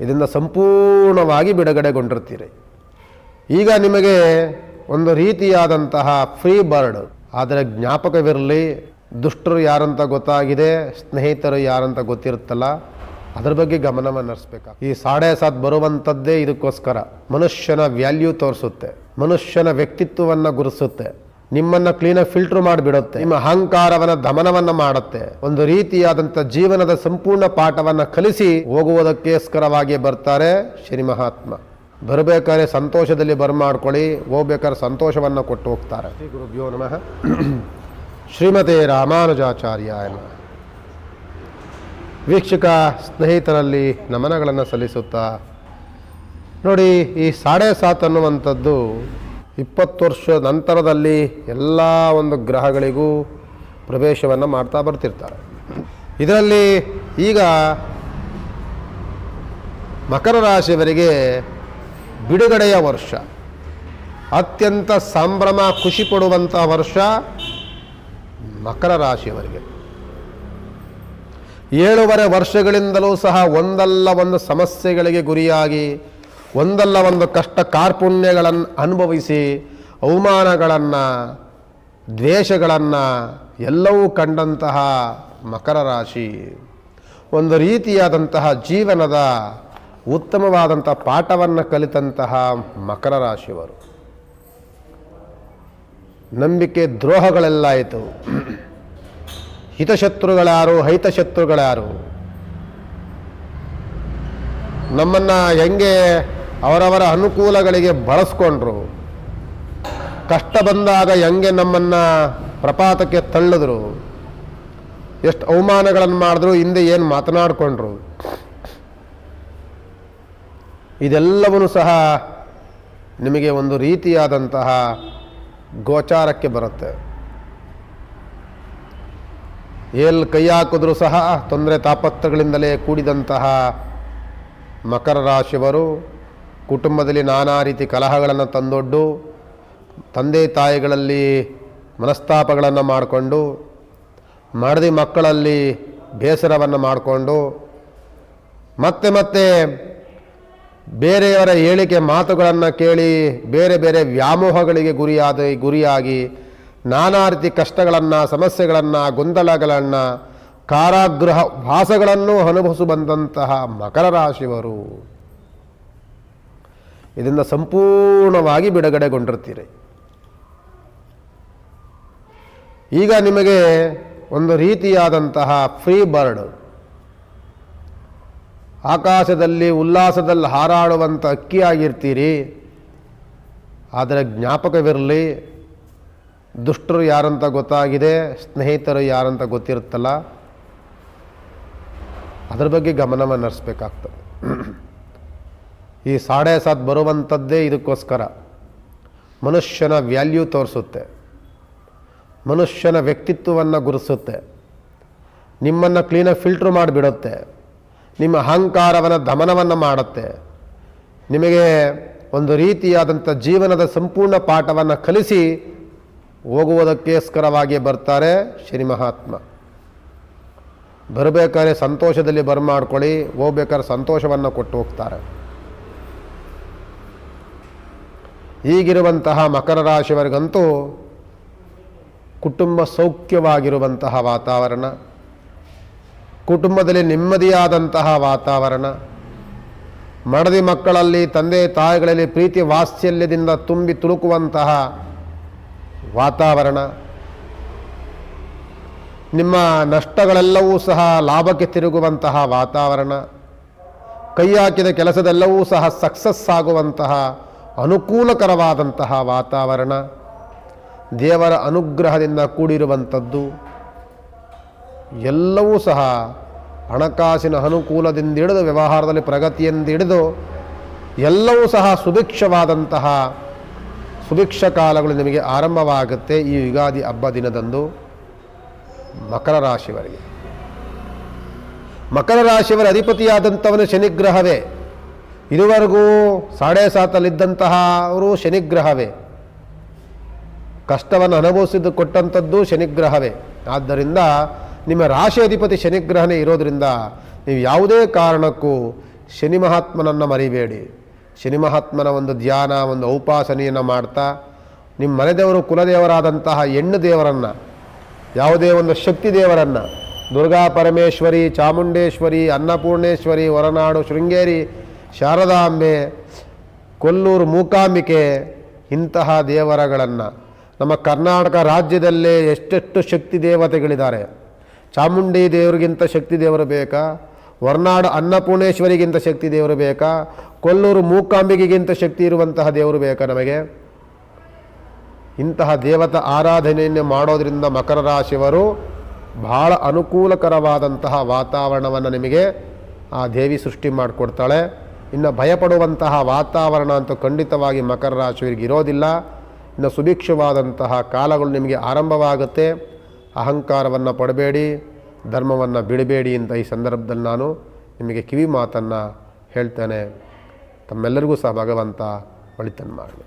ಇದರಿಂದ ಸಂಪೂರ್ಣವಾಗಿ ಬಿಡುಗಡೆಗೊಂಡಿರ್ತೀರಿ ಈಗ ನಿಮಗೆ ಒಂದು ರೀತಿಯಾದಂತಹ ಫ್ರೀ ಬರ್ಡ್, ಆದರೆ ಜ್ಞಾಪಕವಿರಲಿ, ದುಷ್ಟರು ಯಾರಂತ ಗೊತ್ತಾಗಿದೆ, ಸ್ನೇಹಿತರು ಯಾರಂತ ಗೊತ್ತಿರುತ್ತಲ್ಲ, ಅದ್ರ ಬಗ್ಗೆ ಗಮನವನ್ನು ಹರಿಸ್ಬೇಕು? ಈ ಸಾಡೆ ಸಾತ್ ಬರುವಂಥದ್ದೇ ಇದಕ್ಕೋಸ್ಕರ ಮನುಷ್ಯನ ವ್ಯಾಲ್ಯೂ ತೋರಿಸುತ್ತೆ, ಮನುಷ್ಯನ ವ್ಯಕ್ತಿತ್ವವನ್ನು ಗುರುಸುತ್ತೆ. ನಿಮ್ಮನ್ನ ಕ್ಲೀನಾಗಿ ಫಿಲ್ಟರ್ ಮಾಡಿಬಿಡುತ್ತೆ. ನಿಮ್ಮ ಅಹಂಕಾರವನ್ನ ದಮನವನ್ನ ಮಾಡುತ್ತೆ. ಒಂದು ರೀತಿಯಾದಂಥ ಜೀವನದ ಸಂಪೂರ್ಣ ಪಾಠವನ್ನ ಕಲಿಸಿ ಹೋಗುವುದಕ್ಕೋಸ್ಕರವಾಗಿ ಬರ್ತಾರೆ ಶ್ರೀ ಮಹಾತ್ಮ. ಬರಬೇಕಾದ್ರೆ ಸಂತೋಷದಲ್ಲಿ ಬರ್ಮಾಡ್ಕೊಳ್ಳಿ. ಹೋಗ್ಬೇಕಾದ್ರೆ ಸಂತೋಷವನ್ನು ಕೊಟ್ಟು ಹೋಗ್ತಾರೆ. ಶ್ರೀ ಗುರುಭ್ಯೋ ನಮಃ. ಶ್ರೀಮತಿ ರಾಮಾನುಜಾಚಾರ್ಯ ವೀಕ್ಷಕ ಸ್ನೇಹಿತರಲ್ಲಿ ನಮನಗಳನ್ನು ಸಲ್ಲಿಸುತ್ತಾ ನೋಡಿ ಈ ಸಾಡೆ ಸಾತ್ ಅನ್ನುವಂಥದ್ದು ಇಪ್ಪತ್ತು ವರ್ಷ ನಂತರದಲ್ಲಿ ಎಲ್ಲ ಒಂದು ಗ್ರಹಗಳಿಗೂ ಪ್ರವೇಶವನ್ನು ಮಾಡ್ತಾ ಬರ್ತಿರ್ತಾರೆ. ಇದರಲ್ಲಿ ಈಗ ಮಕರ ರಾಶಿಯವರಿಗೆ ಬಿಡುಗಡೆಯ ವರ್ಷ, ಅತ್ಯಂತ ಸಂಭ್ರಮ, ಖುಷಿ ಪಡುವಂಥ ವರ್ಷ ಮಕರ ರಾಶಿಯವರಿಗೆ. ಏಳುವರೆ ವರ್ಷಗಳಿಂದಲೂ ಸಹ ಒಂದಲ್ಲ ಒಂದು ಸಮಸ್ಯೆಗಳಿಗೆ ಗುರಿಯಾಗಿ ಒಂದಲ್ಲ ಒಂದು ಕಷ್ಟ ಕಾರ್ಪುಣ್ಯಗಳನ್ನು ಅನುಭವಿಸಿ, ಅವಮಾನಗಳನ್ನು, ದ್ವೇಷಗಳನ್ನು ಎಲ್ಲವೂ ಕಂಡಂತಹ ಮಕರ ರಾಶಿ. ಒಂದು ರೀತಿಯಾದಂತಹ ಜೀವನದ ಉತ್ತಮವಾದಂಥ ಪಾಠವನ್ನು ಕಲಿತಂತಹ ಮಕರ ರಾಶಿಯವರು. ನಂಬಿಕೆ ದ್ರೋಹಗಳೆಲ್ಲ ಆಯಿತು. ಹೈತಶತ್ರುಗಳ್ಯಾರು ನಮ್ಮನ್ನು ಹೆಂಗೆ ಅವರವರ ಅನುಕೂಲಗಳಿಗೆ ಬಳಸ್ಕೊಂಡ್ರು. ಕಷ್ಟ ಬಂದಾಗ ಹೆಂಗೆ ನಮ್ಮನ್ನು ಪ್ರಪಾತಕ್ಕೆ ತಳ್ಳಿದ್ರು. ಎಷ್ಟು ಅವಮಾನಗಳನ್ನು ಮಾಡಿದ್ರು, ಹಿಂದೆ ಏನು ಮಾತನಾಡಿಕೊಂಡ್ರು. ಇದೆಲ್ಲವೂ ಸಹ ನಿಮಗೆ ಒಂದು ರೀತಿಯಾದಂತಹ ಗೋಚಾರಕ್ಕೆ ಬರುತ್ತೆ. ಎಲ್ಲಿ ಕೈ ಹಾಕಿದ್ರೂ ಸಹ ತೊಂದರೆ ತಾಪತ್ರಗಳಿಂದಲೇ ಕೂಡಿದಂತಹ ಮಕರ ರಾಶಿಯವರು ಕುಟುಂಬದಲ್ಲಿ ನಾನಾ ರೀತಿ ಕಲಹಗಳನ್ನು ತಂದೊಡ್ಡು, ತಂದೆ ತಾಯಿಗಳಲ್ಲಿ ಮನಸ್ತಾಪಗಳನ್ನು ಮಾಡಿಕೊಂಡು, ಮಡದಿ ಮಕ್ಕಳಲ್ಲಿ ಬೇಸರವನ್ನು ಮಾಡಿಕೊಂಡು, ಮತ್ತೆ ಮತ್ತೆ ಬೇರೆಯವರ ಹೇಳಿಕೆ ಮಾತುಗಳನ್ನು ಕೇಳಿ ಬೇರೆ ಬೇರೆ ವ್ಯಾಮೋಹಗಳಿಗೆ ಗುರಿಯಾದ, ಗುರಿಯಾಗಿ ನಾನಾ ರೀತಿ ಕಷ್ಟಗಳನ್ನು, ಸಮಸ್ಯೆಗಳನ್ನು, ಗೊಂದಲಗಳನ್ನು, ಕಾರಾಗೃಹ ವಾಸಗಳನ್ನು ಅನುಭವಿಸು ಬಂದಂತಹ ಮಕರ ರಾಶಿಯವರು. ಇದರಿಂದ ಸಂಪೂರ್ಣವಾಗಿ ಬಿಡುಗಡೆಗೊಂಡಿರ್ತೀರಿ. ಈಗ ನಿಮಗೆ ಒಂದು ರೀತಿಯಾದಂತಹ ಫ್ರೀ ಬರ್ಡ್, ಆಕಾಶದಲ್ಲಿ ಉಲ್ಲಾಸದಲ್ಲಿ ಹಾರಾಡುವಂಥ ಅಕ್ಕಿಯಾಗಿರ್ತೀರಿ. ಆದರೆ ಜ್ಞಾಪಕವಿರಲಿ, ದುಷ್ಟರು ಯಾರಂತ ಗೊತ್ತಾಗಿದೆ, ಸ್ನೇಹಿತರು ಯಾರಂತ ಗೊತ್ತಿರುತ್ತಲ್ಲ, ಅದ್ರ ಬಗ್ಗೆ ಗಮನವನ್ನು ಹರಿಸ್ಬೇಕಾಗ್ತದೆ ಈ ಸಾಡೆ ಸಾತ್ ಬರುವಂಥದ್ದೇ ಇದಕ್ಕೋಸ್ಕರ. ಮನುಷ್ಯನ ವ್ಯಾಲ್ಯೂ ತೋರಿಸುತ್ತೆ. ಮನುಷ್ಯನ ವ್ಯಕ್ತಿತ್ವವನ್ನು ಗುರುಸುತ್ತೆ. ನಿಮ್ಮನ್ನು ಕ್ಲೀನಾಗಿ ಫಿಲ್ಟ್ರ್ ಮಾಡಿಬಿಡುತ್ತೆ. ನಿಮ್ಮ ಅಹಂಕಾರವನ್ನು ದಮನವನ್ನು ಮಾಡುತ್ತೆ. ನಿಮಗೆ ಒಂದು ರೀತಿಯಾದಂಥ ಜೀವನದ ಸಂಪೂರ್ಣ ಪಾಠವನ್ನು ಕಲಿಸಿ ಹೋಗುವುದಕ್ಕೋಸ್ಕರವಾಗಿ ಬರ್ತಾರೆ ಶ್ರೀ ಮಹಾತ್ಮ. ಬರಬೇಕಾದ್ರೆ ಸಂತೋಷದಲ್ಲಿ ಬರಮಾಡ್ಕೊಳ್ಳಿ, ಹೋಗ್ಬೇಕಾದ್ರೆ ಸಂತೋಷವನ್ನು ಕೊಟ್ಟು ಹೋಗ್ತಾರೆ. ಈಗಿರುವಂತಹ ಮಕರ ರಾಶಿಯವರಿಗಂತೂ ಕುಟುಂಬ ಸೌಖ್ಯವಾಗಿರುವಂತಹ ವಾತಾವರಣ, ಕುಟುಂಬದಲ್ಲಿ ನೆಮ್ಮದಿಯಾದಂತಹ ವಾತಾವರಣ, ಮಡದಿ ಮಕ್ಕಳಲ್ಲಿ, ತಂದೆ ತಾಯಿಗಳಲ್ಲಿ ಪ್ರೀತಿ ವಾತ್ಸಲ್ಯದಿಂದ ತುಂಬಿ ತುಳುಕುವಂತಹ ವಾತಾವರಣ. ನಿಮ್ಮ ನಷ್ಟಗಳೆಲ್ಲವೂ ಸಹ ಲಾಭಕ್ಕೆ ತಿರುಗುವಂತಹ ವಾತಾವರಣ. ಕೈ ಹಾಕಿದ ಕೆಲಸದೆಲ್ಲವೂ ಸಹ ಸಕ್ಸಸ್ ಆಗುವಂತಹ ಅನುಕೂಲಕರವಾದಂತಹ ವಾತಾವರಣ, ದೇವರ ಅನುಗ್ರಹದಿಂದ ಕೂಡಿರುವಂಥದ್ದು, ಎಲ್ಲವೂ ಸಹ ಹಣಕಾಸಿನ ಅನುಕೂಲದಿಂದ ಹಿಡಿದು ವ್ಯವಹಾರದಲ್ಲಿ ಪ್ರಗತಿಯಿಂದ ಹಿಡಿದು ಎಲ್ಲವೂ ಸಹ ಸುಭಿಕ್ಷವಾದಂತಹ ಸುಭಿಕ್ಷ ಕಾಲಗಳು ನಿಮಗೆ ಆರಂಭವಾಗುತ್ತೆ ಈ ಯುಗಾದಿ ಹಬ್ಬ ದಿನದಂದು ಮಕರ ರಾಶಿಯವರಿಗೆ. ಮಕರ ರಾಶಿಯವರ ಅಧಿಪತಿಯಾದಂಥವನು ಶನಿಗ್ರಹವೇ. ಇದುವರೆಗೂ ಸಾಡೆ ಸಾತಲ್ಲಿದ್ದಂತಹ ಅವರು ಶನಿಗ್ರಹವೇ. ಕಷ್ಟವನ್ನು ಅನುಭವಿಸಿದ್ದು ಕೊಟ್ಟಂಥದ್ದು ಶನಿಗ್ರಹವೇ. ಆದ್ದರಿಂದ ನಿಮ್ಮ ರಾಶಿ ಅಧಿಪತಿ ಶನಿಗ್ರಹನೇ ಇರೋದರಿಂದ ನೀವು ಯಾವುದೇ ಕಾರಣಕ್ಕೂ ಶನಿ ಮಹಾತ್ಮನನ್ನು ಮರಿಬೇಡಿ. ಶನಿ ಮಹಾತ್ಮನ ಒಂದು ಧ್ಯಾನ, ಒಂದು ಔಪಾಸನೆಯನ್ನು ಮಾಡ್ತಾ, ನಿಮ್ಮ ಮನೆದೇವರು ಕುಲದೇವರಾದಂತಹ ಹೆಣ್ಣು ದೇವರನ್ನು, ಯಾವುದೇ ಒಂದು ಶಕ್ತಿ ದೇವರನ್ನು, ದುರ್ಗಾ ಪರಮೇಶ್ವರಿ, ಚಾಮುಂಡೇಶ್ವರಿ, ಅನ್ನಪೂರ್ಣೇಶ್ವರಿ, ಹೊರನಾಡು ಶೃಂಗೇರಿ ಶಾರದಾಂಬೆ ಕೊಲ್ಲೂರು ಮೂಕಾಂಬಿಕೆ ಇಂತಹ ದೇವರಗಳನ್ನು ನಮ್ಮ ಕರ್ನಾಟಕ ರಾಜ್ಯದಲ್ಲೇ ಎಷ್ಟೆಷ್ಟು ಶಕ್ತಿ ದೇವತೆಗಳಿದ್ದಾರೆ. ಚಾಮುಂಡಿ ದೇವರಿಗಿಂತ ಶಕ್ತಿ ದೇವರು ಬೇಕಾ? ಹೊರನಾಡು ಅನ್ನಪೂರ್ಣೇಶ್ವರಿಗಿಂತ ಶಕ್ತಿ ದೇವರು ಬೇಕಾ? ಕೊಲ್ಲೂರು ಮೂಕಾಂಬಿಕೆಗಿಂತ ಶಕ್ತಿ ಇರುವಂತಹ ದೇವರು ಬೇಕಾ ನಮಗೆ? ಇಂತಹ ದೇವತ ಆರಾಧನೆಯನ್ನು ಮಾಡೋದರಿಂದ ಮಕರ ರಾಶಿಯವರು ಬಹಳ ಅನುಕೂಲಕರವಾದಂತಹ ವಾತಾವರಣವನ್ನು ನಿಮಗೆ ಆ ದೇವಿ ಸೃಷ್ಟಿ ಮಾಡಿಕೊಡ್ತಾಳೆ. ಇನ್ನು ಭಯಪಡುವಂತಹ ವಾತಾವರಣ ಅಂತೂ ಖಂಡಿತವಾಗಿ ಮಕರ ರಾಶಿಯವರಿಗೆ ಇರೋದಿಲ್ಲ. ಇನ್ನು ಸುಭಿಕ್ಷವಾದಂತಹ ಕಾಲಗಳು ನಿಮಗೆ ಆರಂಭವಾಗುತ್ತೆ. ಅಹಂಕಾರವನ್ನು ಪಡಬೇಡಿ, ಧರ್ಮವನ್ನು ಬಿಡಬೇಡಿ ಅಂತ ಈ ಸಂದರ್ಭದಲ್ಲಿ ನಾನು ನಿಮಗೆ ಕಿವಿ ಮಾತನ್ನು ಹೇಳ್ತೇನೆ. ತಮ್ಮೆಲ್ಲರಿಗೂ ಸಹ ಭಗವಂತ ಒಳಿತನ್ನು ಮಾಡಲಿ.